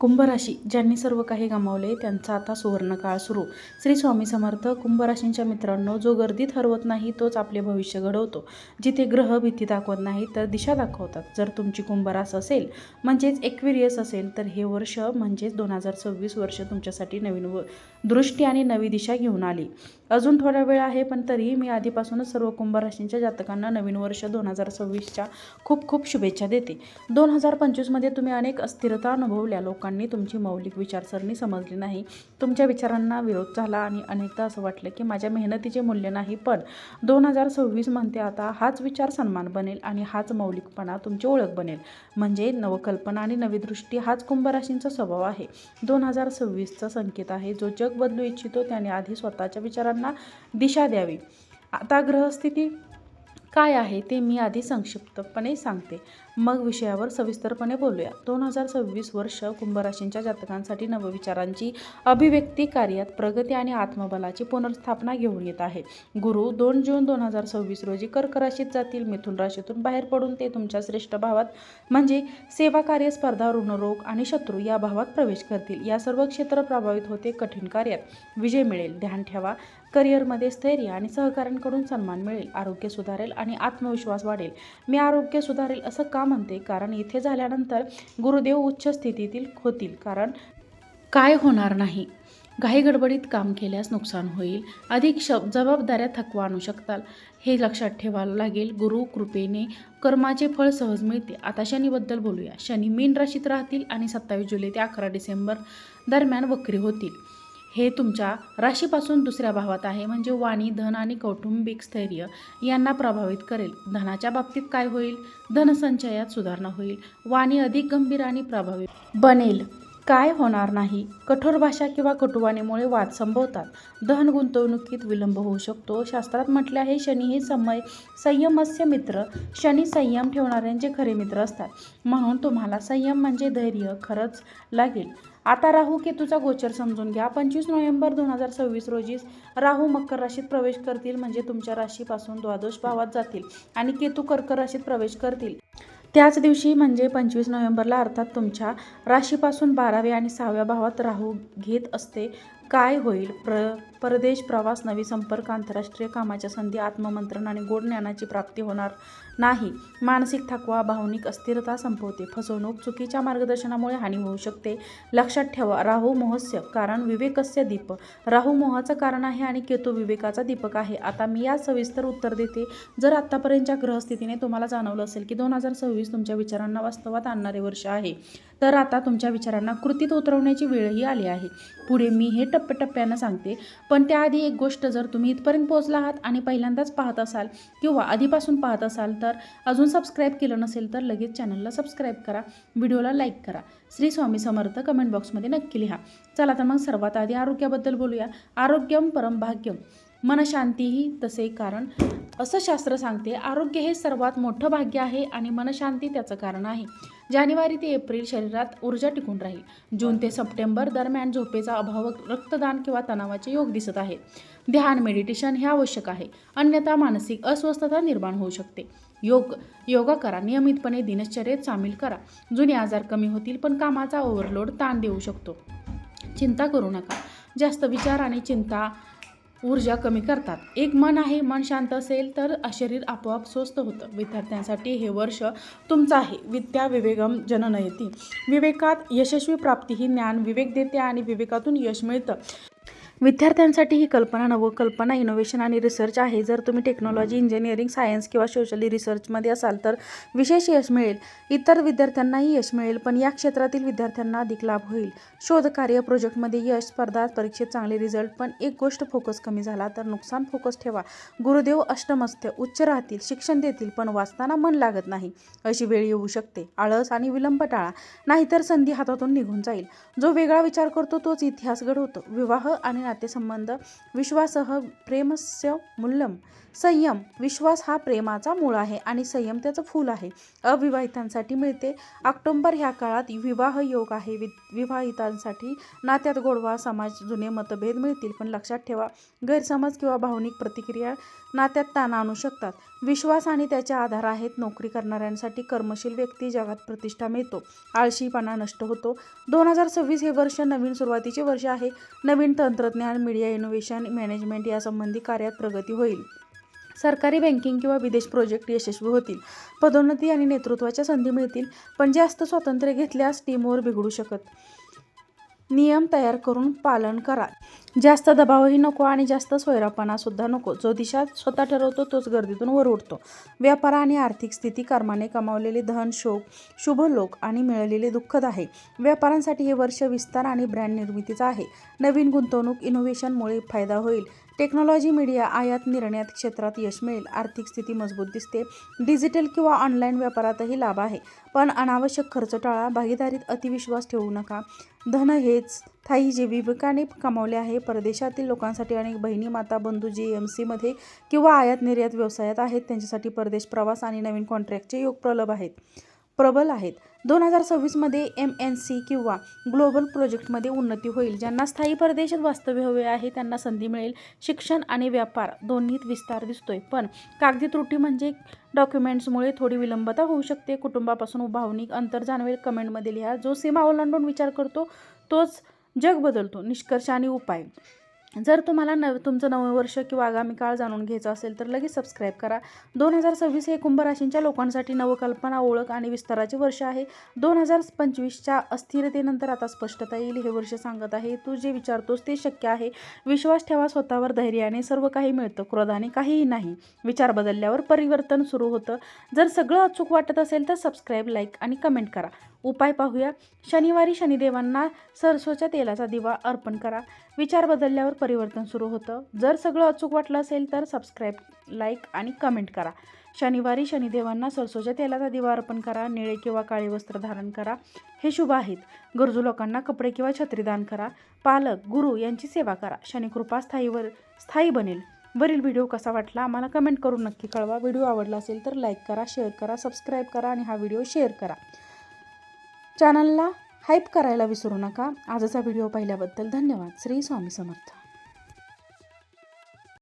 कुंभराशी ज्यांनी सर्व काही गमावले त्यांचा आता सुवर्णकाळ सुरू. श्री स्वामी समर्थ कुंभराशींच्या मित्रांनो जो गर्दीत हरवत नाही तोच आपले भविष्य घडवतो. जिथे ग्रह भीती दाखवत नाही तर दिशा दाखवतात. जर तुमची कुंभरास असेल म्हणजेच एक्वेरियस असेल तर हे वर्ष म्हणजेच दोन हजार सव्वीस वर्ष तुमच्यासाठी नवीन व दृष्टी आणि नवी दिशा घेऊन आली. अजून थोडा वेळ आहे पण तरीही मी आधीपासूनच सर्व कुंभराशींच्या जातकांना नवीन वर्ष दोन हजार सव्वीसच्या खूप खूप शुभेच्छा देते. दोन हजार पंचवीसमध्ये तुम्ही अनेक अस्थिरता अनुभवल्या. लोकांनी तुमची मौलिक विचारसरणी समजली नाही. तुमच्या विचारांना विरोध झाला आणि अनेकदा असं वाटलं की माझ्या मेहनतीचे मूल्य नाही पण दोन हजार सव्वीस म्हणते आता हाच विचार सन्मान बनेल आणि हाच मौलिकपणा तुमची ओळख बनेल. म्हणजे नवकल्पना आणि नवी दृष्टी हाच कुंभराशींचा स्वभाव आहे. दोन हजार सव्वीसचा संकेत आहे जो जग बदलू इच्छितो त्याने आधी स्वतःच्या विचारांना दिशा द्यावी. आता ग्रहस्थिती काय आहे ते मी आधी संक्षिप्तपणे सांगते. मग विषयावर सविस्तरपणे बोलूया. दोन हजार सव्वीस वर्ष कुंभराशींच्या जातकांसाठी नवविचारांची अभिव्यक्ती कार्यात प्रगती आणि आत्मबलाची पुनर्स्थापना घेऊन येत आहे. गुरु दोन जून दोन हजार सव्वीस रोजी कर्क राशीत जातील. मिथुन राशीतून बाहेर पडून ते तुमच्या श्रेष्ठ भावात म्हणजे सेवा कार्य स्पर्धा ऋणरोग आणि शत्रू या भावात प्रवेश करतील. या सर्व क्षेत्र प्रभावित होते कठीण कार्यात. विजय मिळेल. ध्यान ठेवा. करिअरमध्ये स्थैर्य आणि सहकाऱ्यांकडून सन्मान मिळेल आरोग्य सुधारेल आणि आत्मविश्वास वाढेल. मी आरोग्य सुधारेल असं का म्हणते? कारण इथे झाल्यानंतर गुरुदेव उच्च स्थितीतील होतील. कारण काय होणार नाही? घाई गडबडीत काम केल्यास नुकसान होईल. अधिक श जबाबदाऱ्या थकवा आणू शकताल. हे लक्षात ठेवायला लागेल गुरु कृपेने कर्माचे फळ सहज मिळते. आता शनीबद्दल बोलूया. शनी मीन राशीत राहतील आणि सत्तावीस जुलै ते अकरा डिसेंबर दरम्यान वक्री होतील. हे तुमच्या राशीपासून दुसऱ्या भावात आहे. म्हणजे वाणी धन आणि कौटुंबिक स्थैर्य यांना प्रभावित करेल. धनाच्या बाबतीत काय होईल? धनसंचयात सुधारणा होईल. वाणी अधिक गंभीर आणि प्रभावी बनेल. काय होणार नाही? कठोर भाषा किंवा कटुवाणीमुळे वाद संभवतात. धन गुंतवणुकीत विलंब होऊ शकतो. शास्त्रात म्हटले आहे शनी हे समय संयमस्य मित्र. शनी संयम ठेवणाऱ्यांचे खरे मित्र असतात. म्हणून तुम्हाला संयम म्हणजे धैर्य खरंच लागेल. आता राहू केतूचा गोचर समजून घ्या. पंचवीस नोव्हेंबर दोन हजार सव्वीस रोजी राहू मकर राशीत प्रवेश करतील म्हणजे तुमच्या राशीपासून द्वादश भावात जातील आणि केतू कर्क राशीत प्रवेश करतील. त्याच दिवशी म्हणजे पंचवीस नोव्हेंबरला अर्थात तुमच्या राशीपासून बाराव्या आणि सहाव्या भावात राहू घेत असते. काय होईल? प्र परदेश प्रवास नवी संपर्क आंतरराष्ट्रीय कामाच्या संधी आत्ममंत्रण आणि गोड ज्ञानाची प्राप्ती होणार नाही. मानसिक थकवा भावनिक अस्थिरता संपवते. फसवणूक चुकीच्या मार्गदर्शनामुळे हानी होऊ शकते. लक्षात ठेवा राहू मोहस्य कारण विवेकस्य दीप. राहू मोहाचं कारण आहे आणि केतू विवेकाचा दीपक आहे. आता मी या सविस्तर उत्तर देते. जर आत्तापर्यंतच्या ग्रहस्थितीने तुम्हाला जाणवलं असेल की दोन हजार सव्वीस तुमच्या विचारांना वास्तवात आणणारे वर्ष आहे. तर आता तुमच्या विचारांना कृतीत उतरवण्याची वेळही आली आहे. पुढे मी हे टप्प्याटप्प्यानं सांगते. पण त्याआधी एक गोष्ट जर तुम्ही इथपर्यंत पोहोचला आहात आणि पहिल्यांदाच पाहत असाल किंवा आधीपासून पाहत असाल तर अजून सबस्क्राईब केलं नसेल तर लगेच चॅनलला सबस्क्राईब करा. व्हिडिओला लाईक करा. श्री स्वामी समर्थ कमेंट बॉक्समध्ये नक्की लिहा. चला तर मग सर्वात आधी आरोग्याबद्दल बोलूया. आरोग्यम परम भाग्यम. मनशांतीही तसे कारण. असं शास्त्र सांगते आरोग्य हे सर्वात मोठं भाग्य आहे आणि मनशांती त्याचं कारण आहे. जानेवारी ते एप्रिल शरीरात ऊर्जा टिकून राहील. जून ते सप्टेंबर दरम्यान झोपेचा अभाव रक्तदान किंवा तणावाचे योग दिसत आहे. ध्यान मेडिटेशन हे आवश्यक आहे. अन्यथा मानसिक अस्वस्थता निर्माण होऊ शकते. योग योगा करा. नियमितपणे दिनचर्येत सामील करा. जुने आजार कमी होतील पण कामाचा ओव्हरलोड ताण देऊ शकतो. चिंता करू नका. जास्त विचार आणि चिंता ऊर्जा कमी करतात. एक मन आहे मन शांत असेल तर शरीर आपोआप स्वस्थ होतं. विद्यार्थ्यांसाठी हे वर्ष तुमचं आहे. विद्या विवेगम जननयती. विवेकात यशस्वी प्राप्ती ही ज्ञान विवेक देते आणि विवेकातून यश मिळतं. विद्यार्थ्यांसाठी ही कल्पना नवकल्पना इनोव्हेशन आणि रिसर्च आहे. जर तुम्ही टेक्नॉलॉजी इंजिनिअरिंग सायन्स किंवा सोशली रिसर्चमध्ये असाल तर विशेष यश मिळेल. इतर विद्यार्थ्यांनाही यश मिळेल पण या क्षेत्रातील विद्यार्थ्यांना अधिक लाभ होईल. शोधकार्य प्रोजेक्टमध्ये यश स्पर्धा परीक्षेत चांगले रिझल्ट पण एक गोष्ट फोकस कमी झाला तर नुकसान फोकस ठेवा. गुरुदेव अष्टमस्थ उच्च राहतील शिक्षण देतील पण वाचताना मन लागत नाही. अशी वेळ येऊ शकते. आळस आणि विलंब टाळा. नाहीतर संधी हातातून निघून जाईल. जो वेगळा विचार करतो तोच इतिहास घडवतो. विवाह आणि नातेसंबंध विश्वासह प्रेमस्य मूल्यम संयम विश्वास हा प्रेमाचा मूळ आहे आणि संयम त्याचं फूल आहे. अविवाहितांसाठी मिळते. ऑक्टोंबर ह्या काळात विवाह योग आहे. वि विवाहितांसाठी नात्यात गोडवा समाज जुने मतभेद मिळतील पण लक्षात ठेवा गैरसमज किंवा भावनिक प्रतिक्रिया नात्यात ताण आणू शकतात. विश्वास आणि त्याचे आधार आहेत. नोकरी करणाऱ्यांसाठी कर्मशील व्यक्ती जगात प्रतिष्ठा मिळतो. आळशीपणा नष्ट होतो. दोन हजार सव्वीस हे वर्ष नवीन सुरुवातीचे वर्ष आहे. नवीन तंत्रज्ञान मीडिया इनोव्हेशन मॅनेजमेंट यासंबंधी कार्यात प्रगती होईल. सरकारी बँकिंग किंवा विदेश प्रोजेक्ट यशस्वी होतील. पदोन्नती आणि नेतृत्वाच्या संधी मिळतील पण जास्त स्वातंत्र्य घेतल्यास टीमवर बिघडू शकत. नियम तयार करून पालन करा. जास्त दबावही नको आणि जास्त सोयरापणासुद्धा नको. जो दिशा स्वतः ठरवतो तोच गर्दीतून वर उठतो व्यापार आणि आर्थिक स्थिती कर्माने कमावलेले धन शोक शुभ लोक आणि मिळालेले दुःखद आहे. व्यापारांसाठी हे वर्ष विस्तार आणि ब्रँड निर्मितीचं आहे. नवीन गुंतवणूक इनोव्हेशनमुळे फायदा होईल. टेक्नॉलॉजी मीडिया आयात निर्णयात क्षेत्रात यश मिळेल. आर्थिक स्थिती मजबूत दिसते. डिजिटल किंवा ऑनलाईन व्यापारातही लाभ आहे. पण अनावश्यक खर्च टाळा भागीदारीत अतिविश्वास ठेवू नका. धन हेच स्थायी जे विवेकाने कमावले आहे. परदेशातील लोकांसाठी अनेक बहिणी माता बंधू जे एम सीमध्ये किंवा आयात निर्यात व्यवसायात आहेत त्यांच्यासाठी परदेश प्रवास आणि नवीन कॉन्ट्रॅक्टचे योग प्रलभ आहेत. प्रबल आहेत. दोन हजार सव्वीसमध्ये एम एन सी किंवा ग्लोबल प्रोजेक्टमध्ये उन्नती होईल. ज्यांना स्थायी परदेशात वास्तव्य हवे आहे त्यांना संधी मिळेल. शिक्षण आणि व्यापार दोन्हीत विस्तार दिसतोय. पण कागदी त्रुटी म्हणजे डॉक्युमेंट्समुळे थोडी विलंबता होऊ शकते. कुटुंबापासून भावनिक अंतर जाणवेल कमेंटमध्ये लिहा. जो सीमा ओलांडून विचार करतो तोच जग बदलतो. निष्कर्ष आणि उपाय. जर तुम्हाला नव तुमचं नवं वर्ष किंवा आगामी काळ जाणून घ्यायचं असेल तर लगेच सबस्क्राईब करा. दोन हजार सव्वीस हे कुंभराशींच्या लोकांसाठी नवकल्पना ओळख आणि विस्ताराचे वर्ष आहे. दोन हजार पंचवीसच्या अस्थिरतेनंतर आता स्पष्टता येईल. हे वर्ष सांगत आहे तू जे विचारतोस ते शक्य आहे. विश्वास ठेवा स्वतःवर धैर्याने. सर्व काही मिळतं क्रोधाने काहीही नाही. विचार बदलल्यावर परिवर्तन सुरू होतं. जर सगळं अचूक वाटत असेल तर सबस्क्राईब लाईक आणि कमेंट करा. उपाय पाहूया. शनिवारी शनिदेवांना सरसोच्या तेलाचा दिवा अर्पण करा. विचार बदलल्यावर परिवर्तन सुरू होतं. जर सगळं अचूक वाटलं असेल तर सबस्क्राईब लाईक आणि कमेंट करा. शनिवारी शनिदेवांना सरसोच्या तेलाचा दिवा अर्पण करा. निळे किंवा काळे वस्त्र धारण करा. हे शुभ आहेत. गरजू लोकांना कपडे किंवा छत्री दान करा. पालक गुरु यांची सेवा करा. शनिकृपा स्थायीवर स्थायी बनेल. वरील व्हिडिओ कसा वाटला आम्हाला कमेंट करून नक्की कळवा. व्हिडिओ आवडला असेल तर लाईक करा शेअर करा सबस्क्राईब करा आणि हा व्हिडिओ शेअर करा. चॅनलला हाईप करायला विसरू नका. आजचा व्हिडिओ पाहिल्याबद्दल धन्यवाद. श्री स्वामी समर्थ.